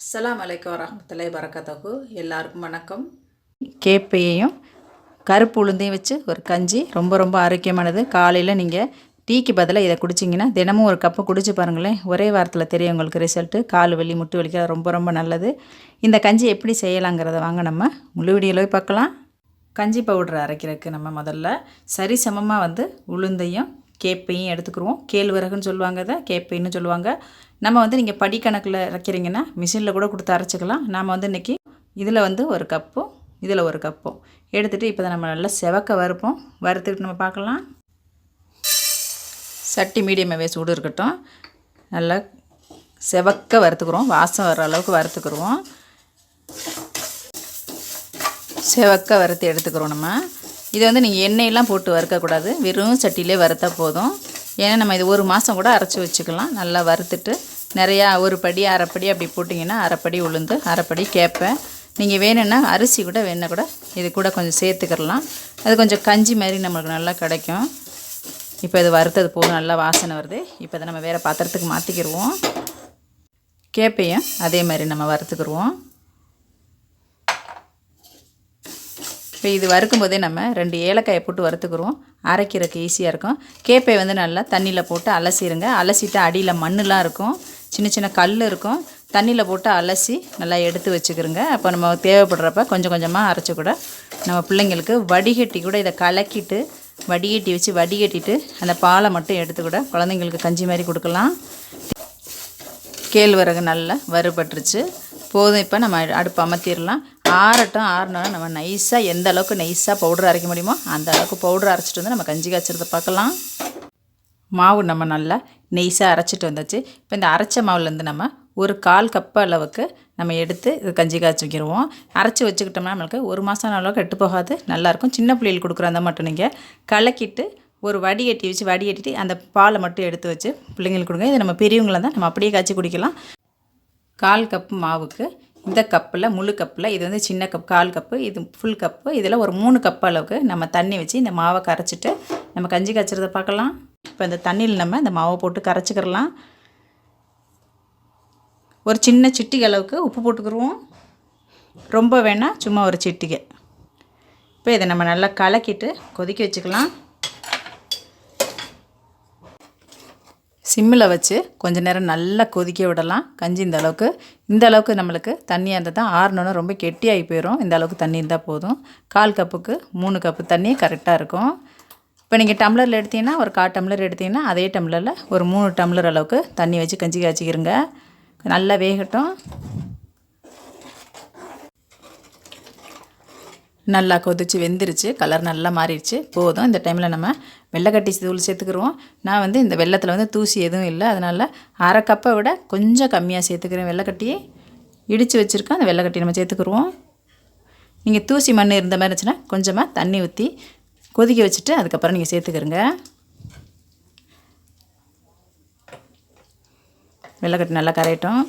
அஸ்லாம் வலைக்கம் வரஹ்மத்துல்லாஹி வரகாத்தஹு எல்லாருக்கும் வணக்கம். கேப்பையையும் கருப்பு உளுந்தையும் வச்சு ஒரு கஞ்சி ரொம்ப ரொம்ப ஆரோக்கியமானது. காலையில் நீங்கள் டீக்கு பதிலாக இதை குடிச்சிங்கன்னா தினமும் ஒரு கப்பு குடிச்சு பாருங்களேன். ஒரே வாரத்தில் தெரியும் உங்களுக்கு ரிசல்ட்டு. கால் வலி முட்டு வலிக்க ரொம்ப ரொம்ப நல்லது. இந்த கஞ்சி எப்படி செய்யலாங்கிறத வாங்க நம்ம முழு வீடியோவில் போய் பார்க்கலாம். கஞ்சி பவுடர் அரைக்கிறதுக்கு நம்ம முதல்ல சரி சமமாக வந்து உளுந்தையும் கேப்பையும் எடுத்துக்கிருவோம். கேழ்வரகுன்னு சொல்லுவாங்க இதை கேப்பைன்னு சொல்லுவாங்க. நம்ம வந்து நீங்கள் படிக்கணக்கில் அரைக்கிறீங்கன்னா மிஷினில் கூட கொடுத்து அரைச்சிக்கலாம். நாம் வந்து இன்றைக்கி இதில் வந்து ஒரு கப்பும் இதில் ஒரு கப்பும் எடுத்துகிட்டு இப்போ நம்ம நல்லா செவக்க வறுப்போம். வறுத்துக்கிட்டு நம்ம பார்க்கலாம். சட்டி மீடியமாகவே சூடு இருக்கட்டும். நல்லா செவக்க வறுத்துக்கிறோம் வாசம் வர அளவுக்கு வறுத்துக்கிருவோம். செவக்க வறுத்து எடுத்துக்கிறோம் நம்ம. இதை வந்து நீங்கள் எண்ணெயெல்லாம் போட்டு வறுக்கக்கூடாது. வெறும் சட்டியிலே வறுத்தால் போதும். ஏன்னா நம்ம இது ஒரு மாதம் கூட அரைச்சி வச்சுக்கலாம். நல்லா வறுத்துட்டு நிறையா ஒரு படி அரைப்படி அப்படி போட்டிங்கன்னா அரைப்படி உளுந்து அரைப்படி கேட்பேன் நீங்கள் வேணும்னா அரிசி கூட வேணால் கூட இது கூட கொஞ்சம் சேர்த்துக்கிடலாம் அது கொஞ்சம் கஞ்சி மாதிரி நம்மளுக்கு நல்லா கிடைக்கும். இப்போ இது வறுத்தது போதும். நல்லா வாசனை வருது. இப்போ அதை நம்ம வேறு பாத்திரத்துக்கு மாற்றிக்கிடுவோம் கேப்பையும் அதே மாதிரி நம்ம வறுத்துக்கிடுவோம் இப்போ இது வறுக்கும் போதே நம்ம ரெண்டு ஏலக்காயை போட்டு வறுத்துக்குருவோம். அரைக்கிறதுக்கு ஈஸியாக இருக்கும். கேப்பை வந்து நல்லா தண்ணியில் போட்டு அலசிடுங்க அலசிட்டு அடியில் மண்ணுலாம் இருக்கும். சின்ன சின்ன கல் இருக்கும். தண்ணியில் போட்டு அலசி நல்லா எடுத்து வச்சுக்கிறோங்க அப்போ நம்ம தேவைப்படுறப்ப கொஞ்சம் கொஞ்சமாக அரைச்சி கூட நம்ம பிள்ளைங்களுக்கு வடிகட்டி கூட இதை கலக்கிட்டு வடிகட்டி வச்சு வடிகட்டிட்டு அந்த பாலை மட்டும் எடுத்து கூட குழந்தைங்களுக்கு கஞ்சி மாதிரி கொடுக்கலாம். கேழ்வரகு நல்லா வறுபட்டுருச்சு. போதும் இப்போ நம்ம அடுப்பு அமர்த்திடலாம் ஆறட்டும் ஆறினோன்னா நம்ம நைஸாக எந்த அளவுக்கு நைஸாக பவுடர் அரைக்க முடியுமோ அந்த அளவுக்கு பவுடர் அரைச்சிட்டு வந்து நம்ம கஞ்சி காய்ச்சறத பார்க்கலாம். மாவு நம்ம நல்லா நெய்ஸாக அரைச்சிட்டு வந்தாச்சு. இப்போ இந்த அரைச்ச மாவுலேருந்து நம்ம ஒரு கால் கப்பு அளவுக்கு நம்ம எடுத்து இது கஞ்சி காய்ச்சி வைக்கிடுவோம் அரைச்சி வச்சுக்கிட்டோம்னா நம்மளுக்கு ஒரு மாதம் அளவுக்கு கெட்டு போகாது நல்லாயிருக்கும் சின்ன பிள்ளைகள் கொடுக்குற அந்த மட்டும் நீங்கள் கலக்கிட்டு ஒரு வடிகட்டி வச்சு வடிகட்டிட்டு அந்த பாலை மட்டும் எடுத்து வச்சு பிள்ளைங்களுக்கு கொடுங்க. இது நம்ம பெரியவங்களாக தான் நம்ம அப்படியே காய்ச்சி குடிக்கலாம். கால் கப் மாவுக்கு இந்த கப்பில் முழு கப்பில் இது வந்து சின்ன கப் கால் கப்பு இது ஃபுல் கப்பு இதில் ஒரு மூணு கப் அளவுக்கு நம்ம தண்ணி வச்சு இந்த மாவை கரைச்சிட்டு நம்ம கஞ்சி காய்ச்சறத பார்க்கலாம். இப்போ இந்த தண்ணியில் நம்ம இந்த மாவை போட்டு கரைச்சிக்கிறலாம் ஒரு சின்ன சிட்டிகை அளவுக்கு உப்பு போட்டுக்கிருவோம் ரொம்ப வேணால் சும்மா ஒரு சிட்டிகை. இப்போ இதை நம்ம நல்லா கலக்கிட்டு கொதிக்க வச்சுக்கலாம். சிம்மில் வச்சு கொஞ்ச நேரம் நல்லா கொதிக்க விடலாம். கஞ்சி இந்த அளவுக்கு. இந்த அளவுக்கு நம்மளுக்கு தண்ணியாக இருந்தால் தான் ஆறணுன்னு ரொம்ப கெட்டியாகி போயிடும் இந்த அளவுக்கு தண்ணி இருந்தால் போதும். கால் கப்புக்கு மூணு கப்பு தண்ணி கரெக்டாக இருக்கும். இப்போ நீங்கள் டம்ளரில் எடுத்தீங்கன்னா ஒரு கால் டம்ளர் எடுத்தீங்கன்னா அதே டம்ளரில் ஒரு மூணு டம்ளர் அளவுக்கு தண்ணி வச்சு கஞ்சி காய்ச்சிக்கிறங்க நல்லா வேகட்டும். நல்லா கொதிச்சு வெந்துருச்சு. கலர் நல்லா மாறிடுச்சு. போதும். இந்த டைமில் நம்ம வெள்ளைக்கட்டி தூள் சேர்த்துக்குருவோம். நான் வந்து இந்த வெள்ளத்தில் வந்து தூசி எதுவும் இல்லை. அதனால் அரை கப்பை விட கொஞ்சம் கம்மியாக சேர்த்துக்கிறேன். வெள்ளைக்கட்டியை இடித்து வச்சுருக்கோம் அந்த வெள்ளைக்கட்டி நம்ம சேர்த்துக்குருவோம். நீங்கள் தூசி மண் இருந்த மாதிரி இருந்துச்சுன்னா கொஞ்சமாக தண்ணி ஊற்றி கொதிக்க வச்சுட்டு அதுக்கப்புறம் நீங்கள் சேர்த்துக்கிறங்க வெள்ளைக்கட்டி நல்லா கரையட்டும்.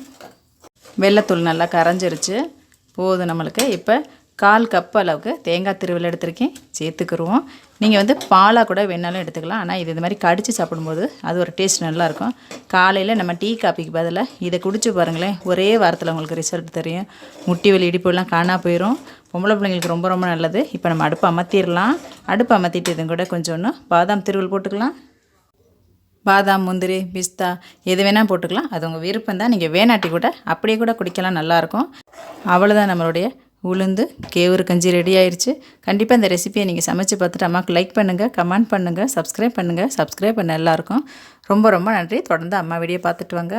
வெள்ளைத்தூள் நல்லா கரைஞ்சிருச்சு. போதும் நம்மளுக்கு. இப்போ கால் கப் அளவுக்கு தேங்காய் திருவில் எடுத்திருக்கேன். சேர்த்துக்குருவோம். நீங்கள் வந்து பாலாக கூட வேணாலும் எடுத்துக்கலாம். ஆனால் இது இது மாதிரி கடித்து சாப்பிடும்போது அது ஒரு டேஸ்ட் நல்லாயிருக்கும். காலையில் நம்ம டீ காப்பிக்கு பதிலாக இதை குடிச்சு பாருங்களேன். ஒரே வாரத்தில் உங்களுக்கு ரிசல்ட் தெரியும். முட்டி வலி இடிப்புலாம் காணா போயிடும் பொம்பளை பிள்ளைங்களுக்கு ரொம்ப ரொம்ப நல்லது. இப்போ நம்ம அடுப்பு அமர்த்திடலாம். அடுப்பு அமர்த்திட்டு இதுங்க கூட கொஞ்சம் பாதாம் திருவல் போட்டுக்கலாம். பாதாம் முந்திரி பிஸ்தா எது வேணால் போட்டுக்கலாம். அது உங்கள் விருப்பம் தான் நீங்கள் வேணாட்டி கூட அப்படியே கூட குடிக்கலாம். நல்லாயிருக்கும். அவ்வளோதான் நம்மளுடைய உளுந்து கேவுரு கஞ்சி ரெடி ஆயிடுச்சு கண்டிப்பாக இந்த ரெசிபியை நீங்கள் சமைச்சு பார்த்துட்டு அம்மாவுக்கு லைக் பண்ணுங்கள் கமெண்ட் பண்ணுங்கள் சப்ஸ்கிரைப் பண்ணுங்கள் சப்ஸ்கிரைப் பண்ண எல்லாருக்கும் ரொம்ப ரொம்ப நன்றி. தொடர்ந்து அம்மா வீடியோ பார்த்துட்டு வாங்க.